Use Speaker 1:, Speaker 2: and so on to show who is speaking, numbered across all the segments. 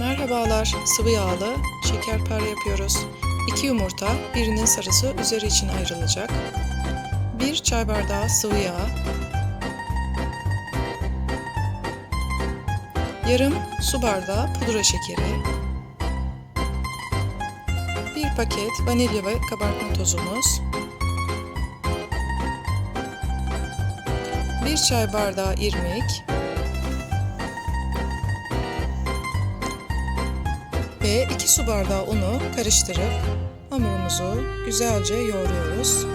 Speaker 1: Merhabalar, sıvı yağlı şekerpare yapıyoruz. 2 yumurta, birinin sarısı üzeri için ayrılacak. 1 çay bardağı sıvı yağ. Yarım su bardağı pudra şekeri. 1 paket vanilya ve kabartma tozumuz. 1 çay bardağı irmik. Ve 2 su bardağı unu karıştırıp hamurumuzu güzelce yoğuruyoruz.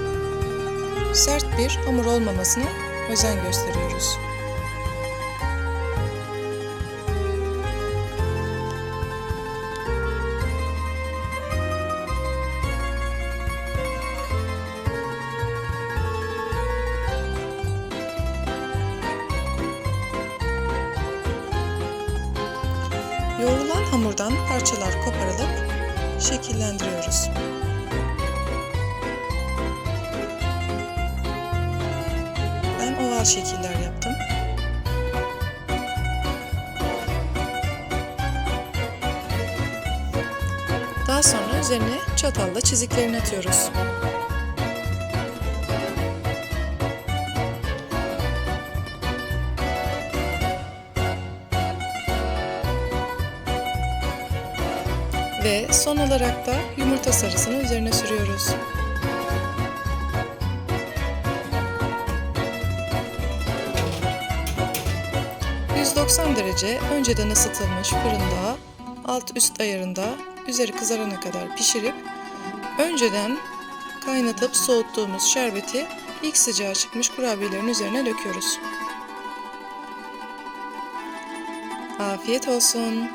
Speaker 1: Sert bir hamur olmamasına özen gösteriyoruz. Yoğrulan hamurdan parçalar koparılıp şekillendiriyoruz. Ben oval şekiller yaptım. Daha sonra üzerine çatalla çiziklerini atıyoruz. Ve son olarak da yumurta sarısını üzerine sürüyoruz. ...190 derece önceden ısıtılmış fırında... ...alt üst ayarında üzeri kızarana kadar pişirip... ...önceden kaynatıp soğuttuğumuz şerbeti... ...ilk sıcağı çıkmış kurabiyelerin üzerine döküyoruz. Afiyet olsun.